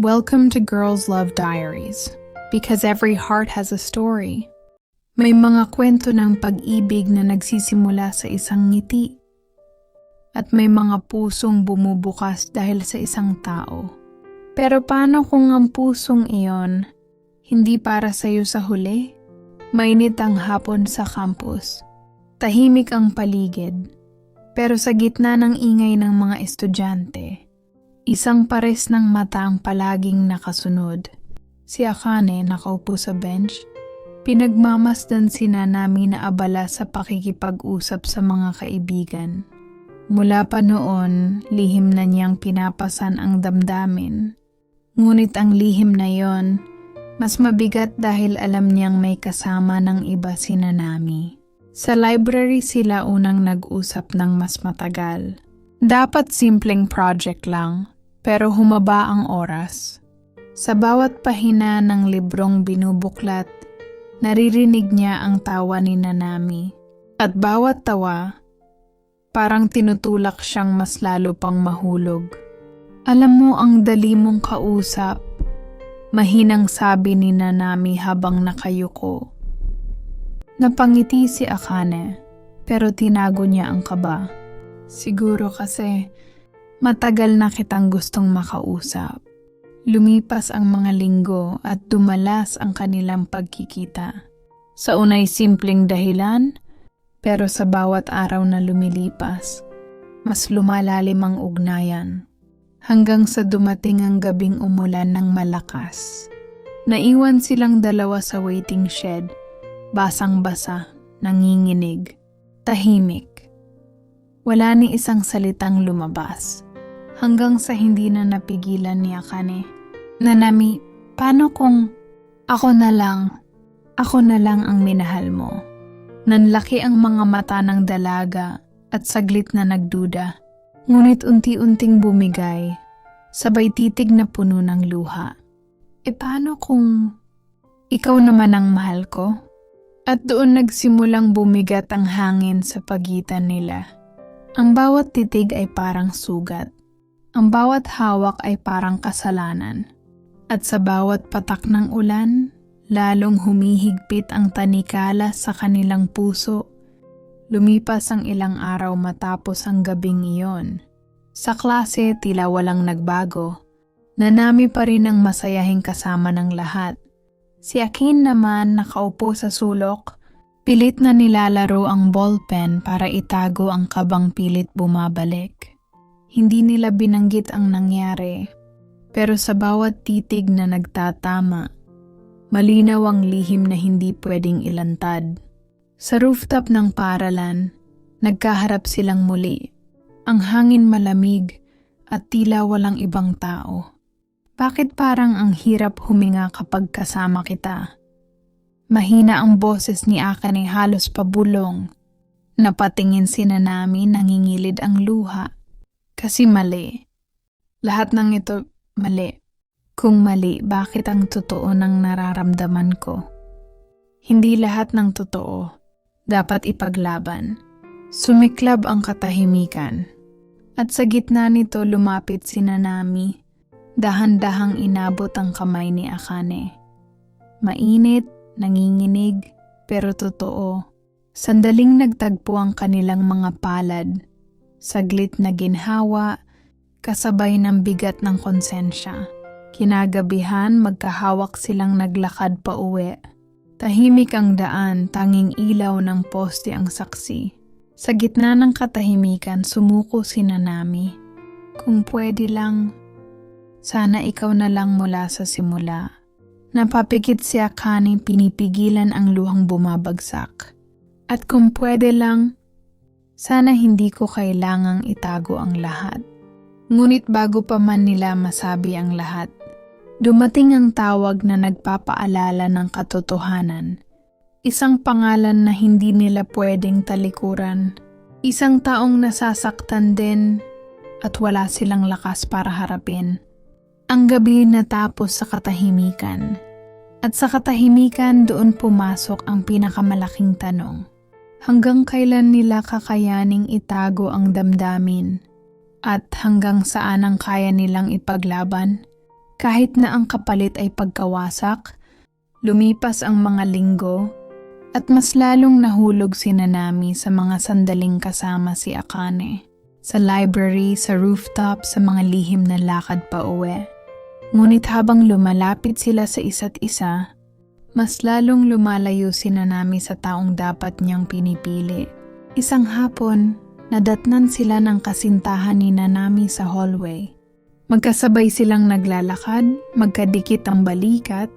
Welcome to Girls Love Diaries, because every heart has a story. May mga kwento ng pag-ibig na nagsisimula sa isang ngiti. At may mga pusong bumubukas dahil sa isang tao. Pero paano kung ang pusong iyon hindi para sa iyo sa huli? Mainit ang hapon sa campus. Tahimik ang paligid. Pero sa gitna ng ingay ng mga estudyante, Isang pares ng mata ang palaging nakasunod. Si Akane nakaupo sa bench. Pinagmamasdan sina namin na abala sa pakikipag-usap sa mga kaibigan. Mula pa noon, lihim na niyang pinapasan ang damdamin. Ngunit ang lihim na yon, mas mabigat dahil alam niyang may kasama ng iba si Nanami. Sa library sila unang nag-usap ng mas matagal. Dapat simpleng project lang, pero humaba ang oras. Sa bawat pahina ng librong binubuklat, naririnig niya ang tawa ni Nanami. At bawat tawa, parang tinutulak siyang mas lalo pang mahulog. Alam mo ang dali mong kausap, mahinang sabi ni Nanami habang nakayuko. Napangiti si Akane, pero tinago niya ang kaba. Siguro kasi matagal na kitang gustong makausap. Lumipas ang mga linggo at dumalas ang kanilang pagkikita. Sa unay simpleng dahilan, pero sa bawat araw na lumilipas, mas lumalalim ang ugnayan. Hanggang sa dumating ang gabing umulan ng malakas. Naiwan silang dalawa sa waiting shed, basang-basa, nanginginig, tahimik. Wala ni isang salitang lumabas. Hanggang sa hindi na napigilan ni Akane. Nanami, paano kung ako na lang, ako na lang ang minahal mo? Nanlaki ang mga mata ng dalaga at saglit na nagduda. Ngunit unti-unting bumigay, sabay titig na puno ng luha. E paano kung ikaw naman ang mahal ko? At doon nagsimulang bumigat ang hangin sa pagitan nila. Ang bawat titig ay parang sugat. Ang bawat hawak ay parang kasalanan. At sa bawat patak ng ulan, lalong humihigpit ang tanikala sa kanilang puso. Lumipas ang ilang araw matapos ang gabing iyon. Sa klase tila walang nagbago. Nanami pa rin ang masayahing kasama ng lahat. Si Akin naman nakaupo sa sulok Pilit na nilalaro ang ballpen para itago ang kabang pilit bumabalik. Hindi nila binanggit ang nangyari, pero sa bawat titig na nagtatama, malinaw ang lihim na hindi pwedeng ilantad. Sa rooftop ng paralan, nagkaharap silang muli. Ang hangin malamig at tila walang ibang tao. Bakit parang ang hirap huminga kapag kasama kita? Mahina ang boses ni Akane halos pabulong. Napatingin si Nanami nangingilid ang luha. Kasi mali. Lahat ng ito mali. Kung mali, bakit ang totoo ng nararamdaman ko? Hindi lahat ng totoo dapat ipaglaban. Sumiklab ang katahimikan. At sa gitna nito lumapit si Nanami. Dahan-dahang inabot ang kamay ni Akane. Mainit nanginginig, pero totoo. Sandaling nagtagpo ang kanilang mga palad. Saglit na ginhawa, kasabay ng bigat ng konsensya. Kinagabihan magkahawak silang naglakad pa uwi. Tahimik ang daan, tanging ilaw ng poste ang saksi. Sa gitna ng katahimikan, sumuko si Nanami. Kung pwede lang, sana ikaw na lang mula sa simula. Napapikit si Akane pinipigilan ang luhang bumabagsak. At kung pwede lang, sana hindi ko kailangang itago ang lahat. Ngunit bago pa man nila masabi ang lahat, dumating ang tawag na nagpapaalala ng katotohanan. Isang pangalan na hindi nila pwedeng talikuran. Isang taong nasasaktan din at wala silang lakas para harapin. Ang gabi natapos sa katahimikan. At sa katahimikan doon pumasok ang pinakamalaking tanong. Hanggang kailan nila kakayaning itago ang damdamin? At hanggang saan ang kaya nilang ipaglaban? Kahit na ang kapalit ay pagkawasak, lumipas ang mga linggo, at mas lalong nahulog si Nanami sa mga sandaling kasama si Akane. Sa library, sa rooftop, sa mga lihim na lakad pa uwi. Ngunit habang lumalapit sila sa isa't isa, mas lalong lumalayo si Nanami sa taong dapat niyang pinipili. Isang hapon, nadatnan sila ng kasintahan ni Nanami sa hallway. Magkasabay silang naglalakad, magkadikit ang balikat,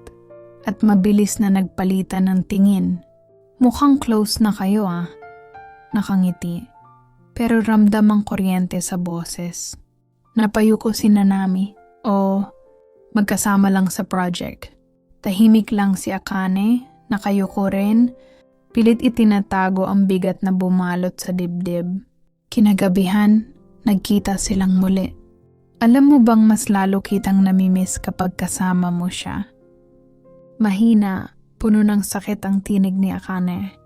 at mabilis na nagpalitan ng tingin. Mukhang close na kayo ah. Nakangiti. Pero ramdam ang kuryente sa boses. Napayuko si Nanami. O magkasama lang sa project. Tahimik lang si Akane, nakayuko rin, pilit itinatago ang bigat na bumalot sa dibdib. Kinagabihan, nagkita silang muli. Alam mo bang mas lalo kitang namimiss kapag kasama mo siya? Mahina, puno ng sakit ang tinig ni Akane.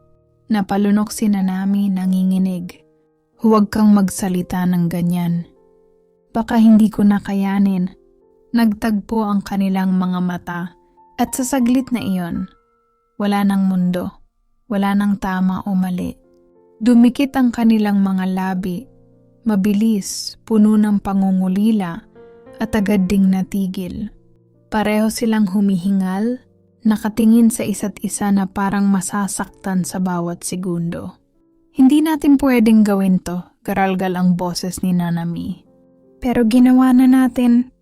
Napalunok si Nanami nanginginig. Huwag kang magsalita ng ganyan. Baka hindi ko nakayanin. Nagtagpo ang kanilang mga mata at sa saglit na iyon, wala nang mundo, wala nang tama o mali. Dumikit ang kanilang mga labi, mabilis, puno ng pangungulila at agad ding natigil. Pareho silang humihingal, nakatingin sa isa't isa na parang masasaktan sa bawat segundo. Hindi natin pwedeng gawin to, garalgal ang boses ni Nanami. Pero ginawa na natin.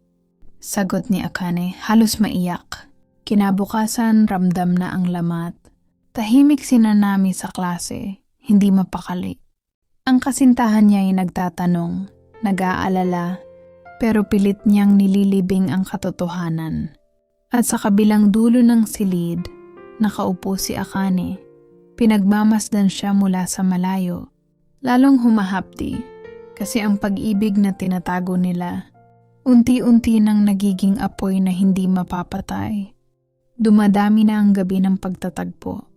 Sagot ni Akane, halos maiyak. Kinabukasan, ramdam na ang lamat. Tahimik si sa klase, hindi mapakali. Ang kasintahan niya ay nagtatanong, nag-aalala, pero pilit niyang nililibing ang katotohanan. At sa kabilang dulo ng silid, nakaupo si Akane. Pinagmamasdan siya mula sa malayo. Lalong humahapdi kasi ang pag-ibig na tinatago nila, unti-unti nang nagiging apoy na hindi mapapatay. Dumadami na ang gabi ng pagtatagpo.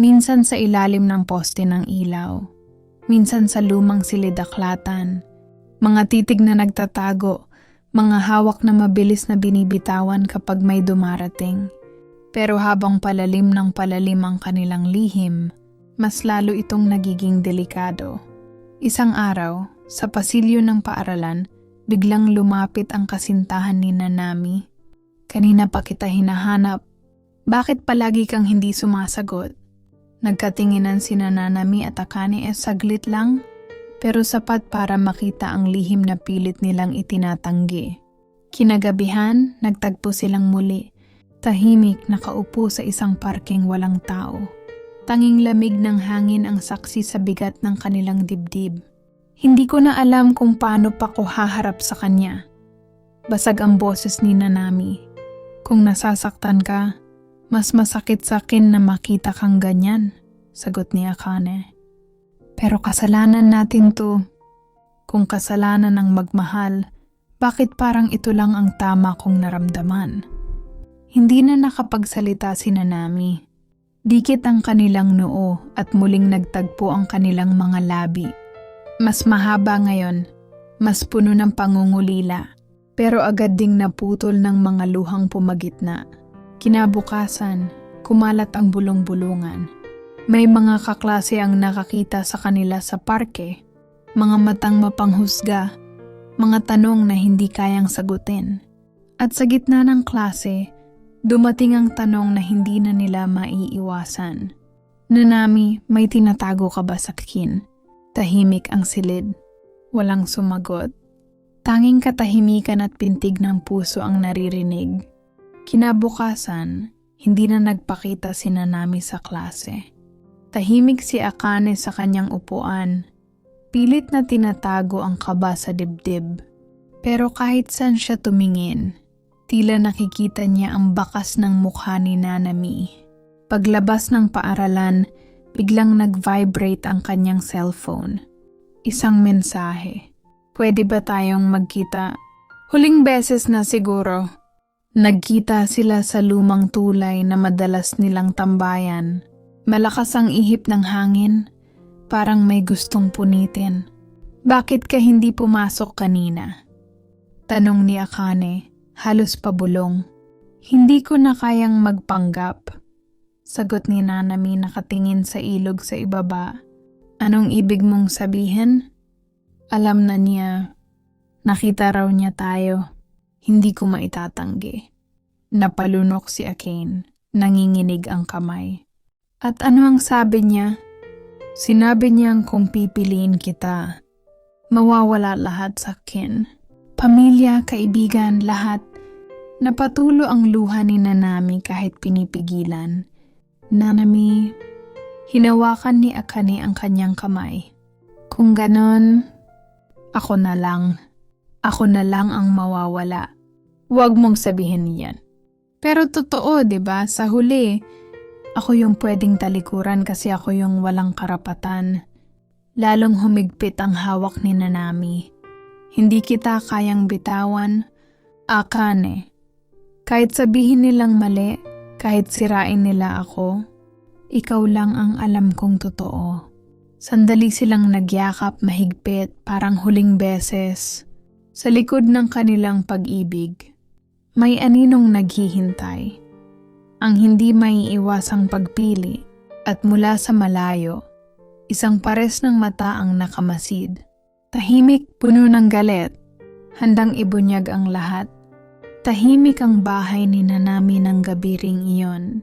Minsan sa ilalim ng poste ng ilaw, minsan sa lumang silidaklatan, mga titig na nagtatago, mga hawak na mabilis na binibitawan kapag may dumarating. Pero habang palalim ng palalim ang kanilang lihim, mas lalo itong nagiging delikado. Isang araw, sa pasilyo ng paaralan, biglang lumapit ang kasintahan ni Nanami. Kanina pa kita hinahanap. Bakit palagi kang hindi sumasagot? Nagkatinginan si Nanami at Akane e saglit lang, pero sapat para makita ang lihim na pilit nilang itinatanggi. Kinagabihan, nagtagpo silang muli. Tahimik nakaupo sa isang parking walang tao. Tanging lamig ng hangin ang saksi sa bigat ng kanilang dibdib. Hindi ko na alam kung paano pa ko haharap sa kanya. Basag ang boses ni Nanami. Kung nasasaktan ka, mas masakit sa akin na makita kang ganyan, sagot ni Akane. Pero kasalanan natin to. Kung kasalanan ng magmahal, bakit parang ito lang ang tama kong naramdaman? Hindi na nakapagsalita si Nanami. Dikit ang kanilang noo at muling nagtagpo ang kanilang mga labi. Mas mahaba ngayon, mas puno ng pangungulila, pero agad ding naputol ng mga luhang pumagitna. Kinabukasan, kumalat ang bulong-bulungan. May mga kaklase ang nakakita sa kanila sa parke, mga matang mapanghusga mga tanong na hindi kayang sagutin. At sa gitna ng klase, dumating ang tanong na hindi na nila maiiwasan. Nanami, may tinatago ka ba sa akin? Tahimik ang silid. Walang sumagot. Tanging katahimikan at pintig ng puso ang naririnig. Kinabukasan, hindi na nagpakita si Nanami sa klase. Tahimik si Akane sa kanyang upuan Pilit na tinatago ang kaba sa dibdib. Pero kahit saan siya tumingin, tila nakikita niya ang bakas ng mukha ni Nanami. Paglabas ng paaralan, biglang nag-vibrate ang kanyang cellphone. Isang mensahe. Pwede ba tayong magkita? Huling beses na siguro. Nagkita sila sa lumang tulay na madalas nilang tambayan. Malakas ang ihip ng hangin Parang may gustong punitin. Bakit ka hindi pumasok kanina? Tanong ni Akane halos pabulong. Hindi ko na kayang magpanggap. Sagot ni Nanami nakatingin sa ilog sa ibaba. Anong ibig mong sabihin? Alam na niya. Nakita raw niya tayo. Hindi ko maitatanggi. Napalunok si Akane. Nanginginig ang kamay. At ano ang sabi niya? Sinabi niyang kung pipiliin kita, mawawala lahat sa akin. Pamilya, kaibigan, lahat. Napatulo ang luha ni Nanami kahit pinipigilan. Nanami, hinawakan ni Akane ang kanyang kamay. Kung ganon, ako na lang. Ako na lang ang mawawala. Huwag mong sabihin yan. Pero totoo, 'di ba? Sa huli, ako yung pwedeng talikuran kasi ako yung walang karapatan. Lalong humigpit ang hawak ni Nanami. Hindi kita kayang bitawan. Akane. Kahit sabihin nilang mali, kahit sirain nila ako, ikaw lang ang alam kong totoo. Sandali silang nagyakap mahigpit parang huling beses. Sa likod ng kanilang pag-ibig, may aninong naghihintay. Ang hindi maiiwasang pagpili at mula sa malayo, isang pares ng mata ang nakamasid. Tahimik puno ng galit, handang ibunyag ang lahat. Tahimik ang bahay ni Nanami ng gabi iyon.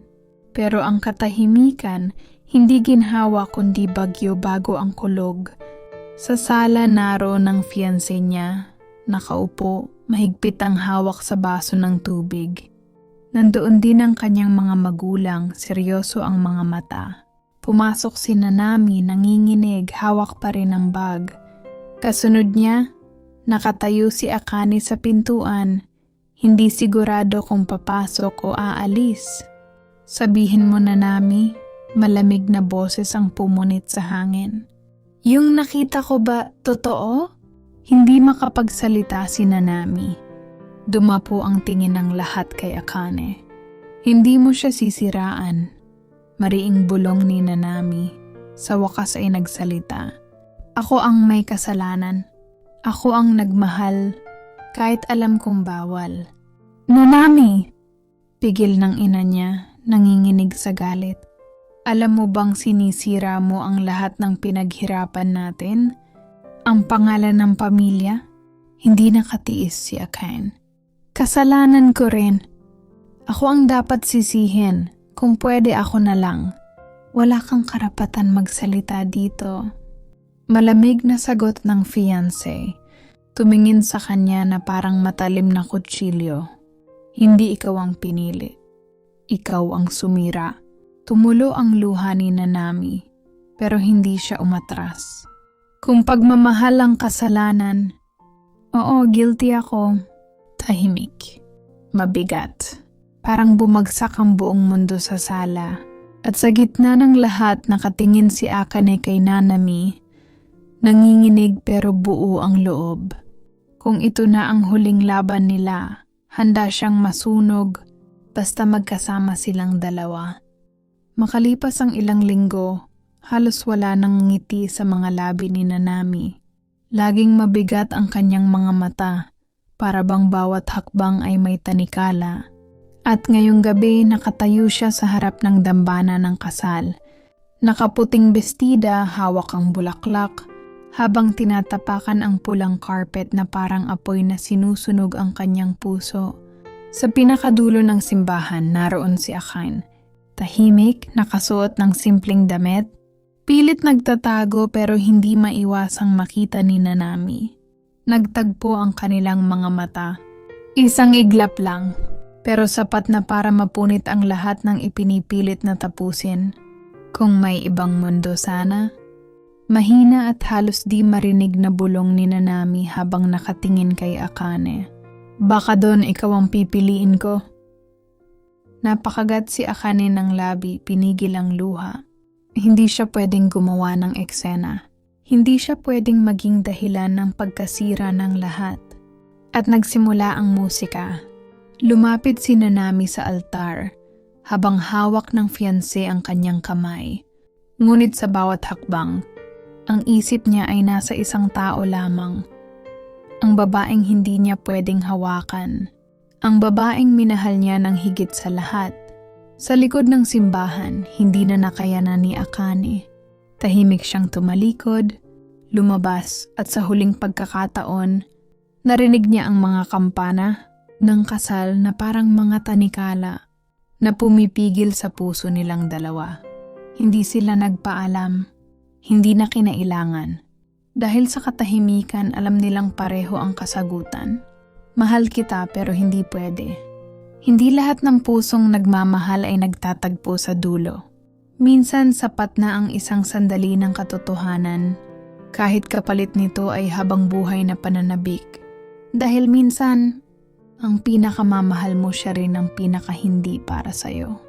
Pero ang katahimikan, hindi ginhawa kundi bagyo bago ang kulog. Sa sala naro ng fiancé niya, nakaupo, mahigpit ang hawak sa baso ng tubig. Nandoon din ang kanyang mga magulang, seryoso ang mga mata. Pumasok si Nanami, nanginginig, hawak pa rin ang bag. Kasunod niya, nakatayo si Akane sa pintuan, hindi sigurado kung papasok o aalis. Sabihin mo Nanami, malamig na boses ang pumunit sa hangin. Yung nakita ko ba totoo? Hindi makapagsalita si Nanami. Dumapo ang tingin ng lahat kay Akane. Hindi mo siya sisiraan. Mariing bulong ni Nanami. Sa wakas ay nagsalita. Ako ang may kasalanan. Ako ang nagmahal kahit alam kong bawal. Nanami! Pigil ng ina niya, nanginginig sa galit. Alam mo bang sinisira mo ang lahat ng pinaghirapan natin? Ang pangalan ng pamilya? Hindi nakatiis si Akane. Kasalanan ko rin. Ako ang dapat sisihin. Kung pwede ako na lang. Wala kang karapatan magsalita dito. Malamig na sagot ng fiancé. Tumingin sa kanya na parang matalim na kutsilyo. Hindi ikaw ang pinili. Ikaw ang sumira. Tumulo ang luha ni Nanami, pero hindi siya umatras. Kung pagmamahal ang kasalanan, oo, guilty ako. Tahimik. Mabigat. Parang bumagsak ang buong mundo sa sala. At sa gitna ng lahat nakatingin si Akane kay Nanami. Nanginginig pero buo ang loob. Kung ito na ang huling laban nila, handa siyang masunog basta magkasama silang dalawa. Makalipas ang ilang linggo, halos wala nang ngiti sa mga labi ni Nanami. Laging mabigat ang kanyang mga mata, para bang bawat hakbang ay may tanikala. At ngayong gabi nakatayo siya sa harap ng dambana ng kasal. Nakaputing bestida, hawak ang bulaklak, habang tinatapakan ang pulang carpet na parang apoy na sinusunog ang kanyang puso. Sa pinakadulo ng simbahan, naroon si Akane. Tahimik, nakasuot ng simpleng damit, pilit nagtatago pero hindi maiwasang makita ni Nanami. Nagtagpo ang kanilang mga mata. Isang iglap lang, pero sapat na para mapunit ang lahat ng ipinipilit na tapusin. Kung may ibang mundo sana, Mahina at halos di marinig na bulong ni Nanami habang nakatingin kay Akane. Baka doon ikaw ang pipiliin ko. Napakagat si Akane ng labi, pinigil ang luha. Hindi siya pwedeng gumawa ng eksena. Hindi siya pwedeng maging dahilan ng pagkasira ng lahat. At nagsimula ang musika. Lumapit si Nanami sa altar habang hawak ng fiancé ang kanyang kamay. Ngunit sa bawat hakbang, ang isip niya ay nasa isang tao lamang. Ang babaeng hindi niya pwedeng hawakan. Ang babaeng minahal niya ng higit sa lahat. Sa likod ng simbahan, hindi na nakayanan ni Akane. Tahimik siyang tumalikod, lumabas at sa huling pagkakataon, narinig niya ang mga kampana ng kasal na parang mga tanikala na pumipigil sa puso nilang dalawa. Hindi sila nagpaalam, hindi na kinailangan. Dahil sa katahimikan, alam nilang pareho ang kasagutan. Mahal kita pero hindi pwede. Hindi lahat ng pusong nagmamahal ay nagtatagpo sa dulo. Minsan sapat na ang isang sandali ng katotohanan, kahit kapalit nito ay habang buhay na pananabik. Dahil minsan, ang pinakamamahal mo siya rin ang pinakahindi para sa'yo.